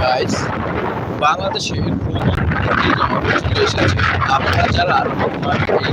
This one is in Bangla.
গাইস বাংলাদেশের ভ্রমণ যারা এই